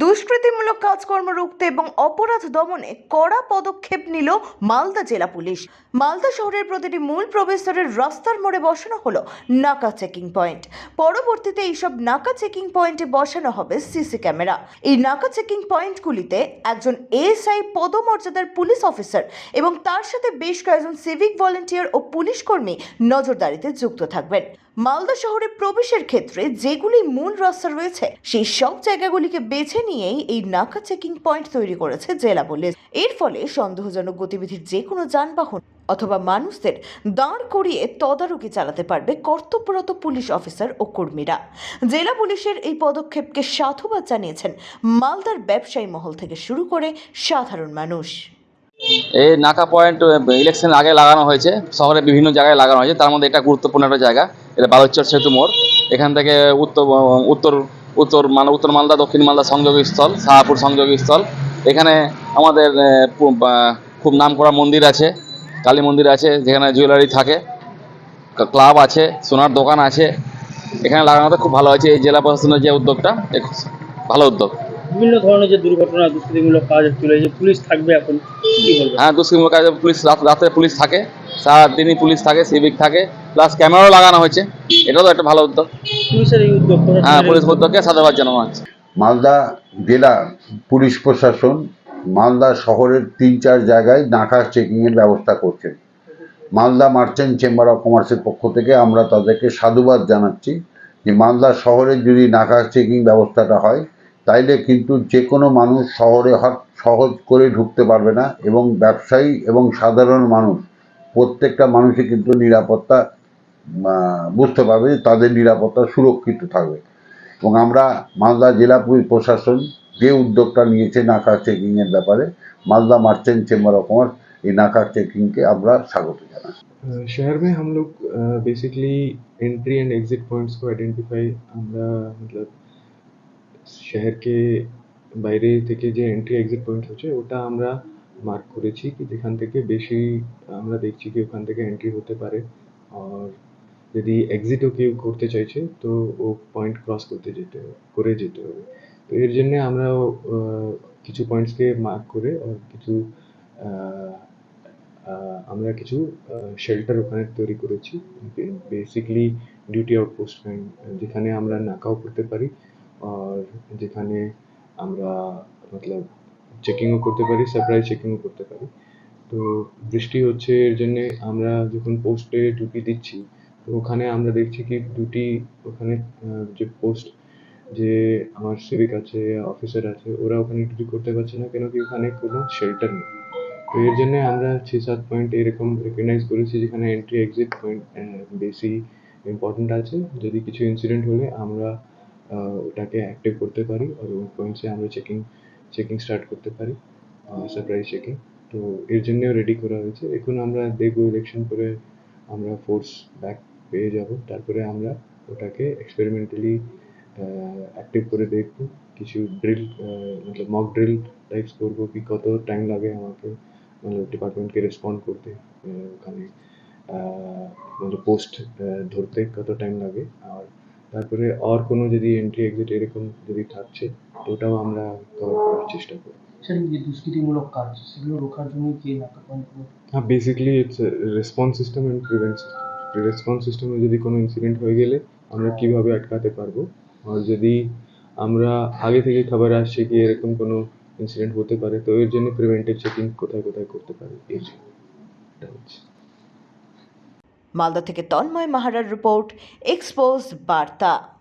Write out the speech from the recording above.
দুষ্কৃতিমূলক কাজকর্ম রুখতে এবং অপরাধ দমনে কড়া পদক্ষেপ নিল মালদা জেলা পুলিশ। মালদা শহরের প্রতিটি মূল প্রবেশদ্বারের রাস্তার মোড়ে বসানো হলো নাকা চেকিং পয়েন্ট। পরবর্তীতে এইসব নাকা চেকিং পয়েন্টে বসানো হবে সিসি ক্যামেরা। এই নাকা চেকিং পয়েন্টগুলিতে একজন এএসআই পদমর্যাদার পুলিশ অফিসার এবং তার সাথে বেশ কয়েকজন সিভিক ভলেন্টিয়ার ও পুলিশ কর্মী নজরদারিতে যুক্ত থাকবেন। মালদা শহরে প্রবেশের ক্ষেত্রে যেগুলি মূল রাস্তা রয়েছে, সেই সব জায়গাগুলিকে বেছে নিয়েই এই নাকা চেকিং পয়েন্ট তৈরি করেছে জেলা পুলিশ। এর ফলে সন্দেহজনক গতিবিধির যে কোনো যানবাহন অথবা মানুষদের দাঁড় করিয়ে তদারকি চালাতে পারবে কর্তব্যরত পুলিশ অফিসার ও কর্মীরা। জেলা পুলিশের এই পদক্ষেপকে সাধুবাদ জানিয়েছেন মালদার ব্যবসায়ী মহল থেকে শুরু করে সাধারণ মানুষ। এই নাকা পয়েন্ট ইলেকশন আগে লাগানো হয়েছে, শহরে বিভিন্ন জায়গায় লাগানো হয়েছে, তার মধ্যে এটা গুরুত্বপূর্ণ একটা জায়গা। এটা বালুচর সেতু মোড়। এখান থেকে উত্তর উত্তর উত্তর মানে উত্তর মালদা দক্ষিণ মালদা সংযোগ স্থল শাহপুর সংযোগ স্থল এখানে আমাদের খুব নাম করা মন্দির আছে কালী মন্দির আছে যেখানে জুয়েলারি থাকে। ক্লাব আছে সোনার দোকান আছে। এখানে লাগানোতে খুব ভালো হয়েছে। এই জেলা প্রশাসনের যে উদ্যোগটা ভালো উদ্যোগ। বিভিন্ন ধরনের যে দুর্ঘটনা দুষ্কৃতিমূলক কাজ চলে যে পুলিশ থাকবে এখন হ্যাঁ দুষ্কৃতিমূলক কাজে পুলিশ রাত- রাতে পুলিশ থাকে। সারাদিনই পুলিশ থাকে সিভিক থাকে। প্লাস ক্যামেরাও লাগানো হয়েছে। এটাও তো একটা ভালো উদ্যোগ। পুলিশের এই উদ্যোগ হ্যাঁ পুলিশ উদ্যোগকে সাধুবাদ জানানো হচ্ছে। মালদা জেলা পুলিশ প্রশাসন মালদা শহরের তিন চার জায়গায় নাকা চেকিংয়ের ব্যবস্থা করছেন মালদা মার্চেন্ট চেম্বার অফ কমার্সের পক্ষ থেকে আমরা তাদেরকে সাধুবাদ জানাচ্ছি যে মালদা শহরে যদি নাকা চেকিং ব্যবস্থাটা হয় তাইলে কিন্তু যে কোনো মানুষ শহরে হট সহজ করে ঢুকতে পারবে না এবং ব্যবসায়ী এবং সাধারণ মানুষ প্রত্যেকটা মানুষই কিন্তু নিরাপত্তা বুঝতে পারবে যে তাদের নিরাপত্তা সুরক্ষিত থাকবে এবং আমরা মালদা জেলা পুলিশ প্রশাসন যে উদ্যোগটা নিয়েছে নাকা চেকিংয়ের ব্যাপারে Malda merchant chamber of commerce এই নাকা চেকিংকে আমরা স্বাগত জানাই अ, शहर में हम लोग basically entry and exit points को आइडेंटिफाई আমরা मतलब শহরকে বাইরে থেকে যে এন্ট্রি এক্সিট পয়েন্ট হচ্ছে ওটা আমরা মার্ক করেছি কি যেখান থেকে বেশি আমরা দেখছি কি ওখান থেকে এন্ট্রি হতে পারে আর যদি এক্সিটও কেউ করতে চাইছে, তো ও পয়েন্ট ক্রস করতে যেতে হবে করে যেতে হবে। তো এর জন্যে আমরা কিছু পয়েন্টসকে মার্ক করে কিছু আমরা কিছু শেল্টার ওখানে তৈরি করেছি। বেসিকলি ডিউটি আউটপোস্ট যেখানে আমরা নাকাও করতে পারি আর যেখানে আমরা মতলব চেকিংও করতে পারি সারপ্রাইজ চেকিংও করতে পারি। তো বৃষ্টি হচ্ছে এর জন্যে আমরা যখন পোস্টে ডিউটি দিচ্ছি ওখানে আমরা দেখছি কি দুটি ওখানে যে পোস্ট যে আমার সিভিক আছে অফিসার আছে, ওরা ওখানে ডিউটি করতে পারছে না কেন কি ওখানে কোনো শেল্টার নেই। তো এর জন্য আমরা ছ সাত পয়েন্ট এরকম রেকগনাইজ করেছি যেখানে এন্ট্রি এক্সিট পয়েন্ট বেশি ইম্পর্ট্যান্ট আছে। যদি কিছু ইনসিডেন্ট হলে আমরা ওটাকে অ্যাক্টিভ করতে পারি আর ওই পয়েন্টসে আমরা চেকিং চেকিং স্টার্ট করতে পারি সারপ্রাইজ চেকিং তো এর জন্যও রেডি করা হয়েছে। এখন আমরা দেখব ইলেকশন করে আমরা ফোর্স ব্যাক পেয়ে যাব। তারপরে আমরা ওটাকে এক্সপেরিমেন্টালি অ্যাক্টিভ করে দেখব। কিছু ড্রিল মতলব মক ড্রিল টাইপস করব কি কত টাইম লাগে আমাকে মতলব ডিপার্টমেন্টকে রেসপন্ড করতে ওখানে মতলব পোস্ট ধরতে কত টাইম লাগে। আর তারপরে আর কোনো যদি এন্ট্রি এক্সিট এরকম যদি থাকছে ওটাও আমরা কভার করার চেষ্টা করব। স্যার, এই যে দুষ্কৃতিমূলক কাজ সেগুলো রোখার জন্য কি পয়েন্ট হ্যাঁ basically it's response system and prevent system response সিস্টেমে যদি কোনো ইনসিডেন্ট হয়ে গেলে আমরা কীভাবে আটকাতে পারব? আর যদি আমরা আগে থেকে খাবার আসছে কি এরকম কোনো ইনসিডেন্ট হতে পারে, তো এর জন্য প্রিভেন্টিভ চেকিং কোথায় কোথায় করতে পারি? মালদা থেকে তন্ময় মাহারার রিপোর্ট এক্সপোজ বার্তা।